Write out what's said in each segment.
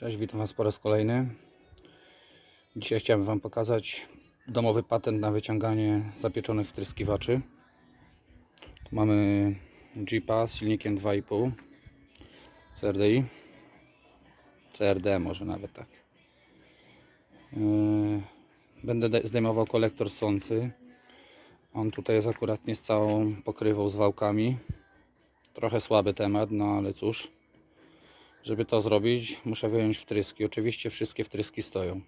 Cześć, witam Was po raz kolejny. Dzisiaj chciałem Wam pokazać domowy patent na wyciąganie zapieczonych wtryskiwaczy. Tu mamy Jeepa z silnikiem 2,5 CRDI. CRD może nawet tak. Yy, Będę de- zdejmował kolektor sący. On tutaj jest akuratnie z całą pokrywą z wałkami. Trochę słaby temat, no ale cóż. Żeby to zrobić, muszę wyjąć wtryski. Oczywiście wszystkie wtryski stoją.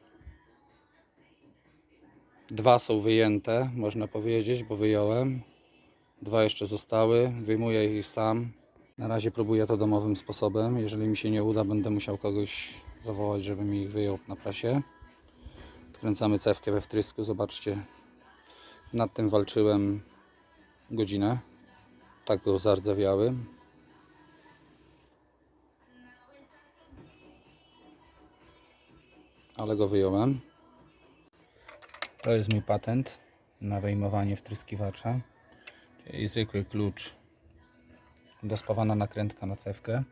Dwa są wyjęte, można powiedzieć, bo wyjąłem. Dwa jeszcze zostały. Wyjmuję ich sam. Na razie próbuję to domowym sposobem. Jeżeli mi się nie uda, będę musiał kogoś zawołać, żeby mi ich wyjął na prasie. Odkręcamy cewkę we wtrysku. Zobaczcie, nad tym walczyłem godzinę. Tak był zardzewiały. Ale go wyjąłem. To jest mój patent na wyjmowanie wtryskiwacza, czyli zwykły klucz, dospawana nakrętka na cewkę.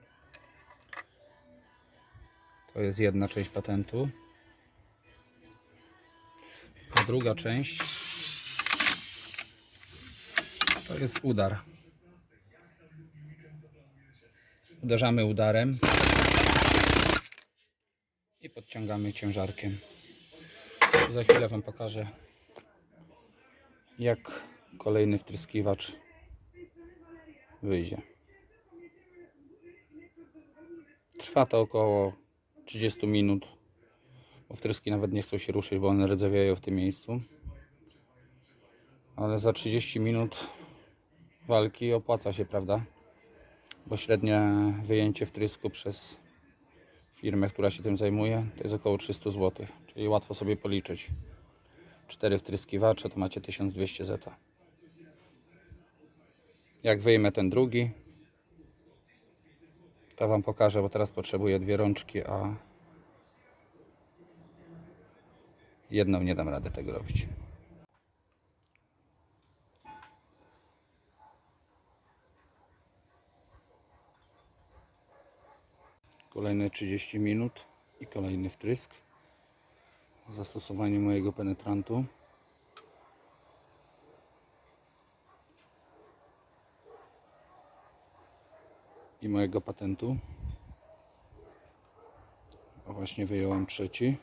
To jest jedna część patentu. A druga część to jest udar. Uderzamy udarem podciągamy ciężarkiem. Za chwilę Wam pokażę, jak kolejny wtryskiwacz wyjdzie. Trwa to około 30 minut, bo wtryski nawet nie chcą się ruszyć, bo one rdzewiają w tym miejscu. Ale za 30 minut walki opłaca się, prawda? Bo średnie wyjęcie wtrysku przez firmę, która się tym zajmuje, to jest około 300 zł, czyli łatwo sobie policzyć. 4 wtryskiwacze to macie 1200 zeta. Jak wyjmę ten drugi, to Wam pokażę, bo teraz potrzebuję dwie rączki, a jedną nie dam rady tego robić. Kolejne 30 minut i kolejny wtrysk. Zastosowanie mojego penetrantu. I mojego patentu. A właśnie wyjąłem trzeci.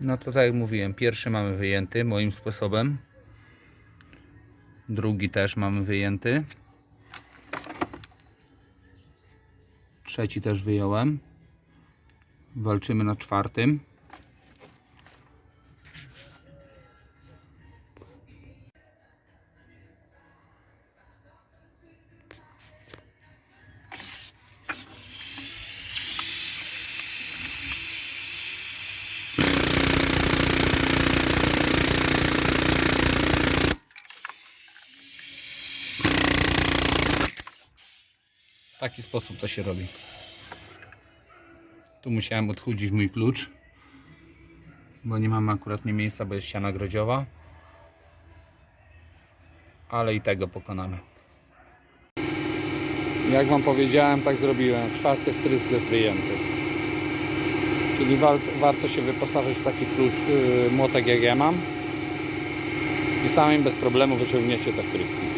No to tak jak mówiłem, pierwszy mamy wyjęty moim sposobem. Drugi też mamy wyjęty. Trzeci też wyjąłem. Walczymy na czwartym. Taki sposób to się robi. Tu musiałem odchudzić mój klucz, bo nie mamy akurat nie miejsca, bo jest ściana grodziowa. Ale i tego pokonamy. Jak Wam powiedziałem, tak zrobiłem. Czwarty wtrysk jest wyjęty. Czyli war, warto się wyposażyć w taki klucz, yy, młotek jak ja mam. I samym bez problemu wyciągniecie te wtryski.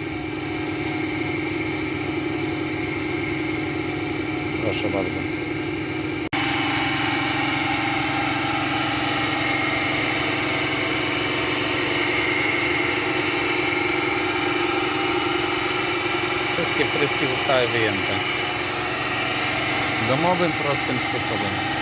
Proszę bardzo. Wszystkie wtryski zostały wyjęte. Domowym, prostym sposobem.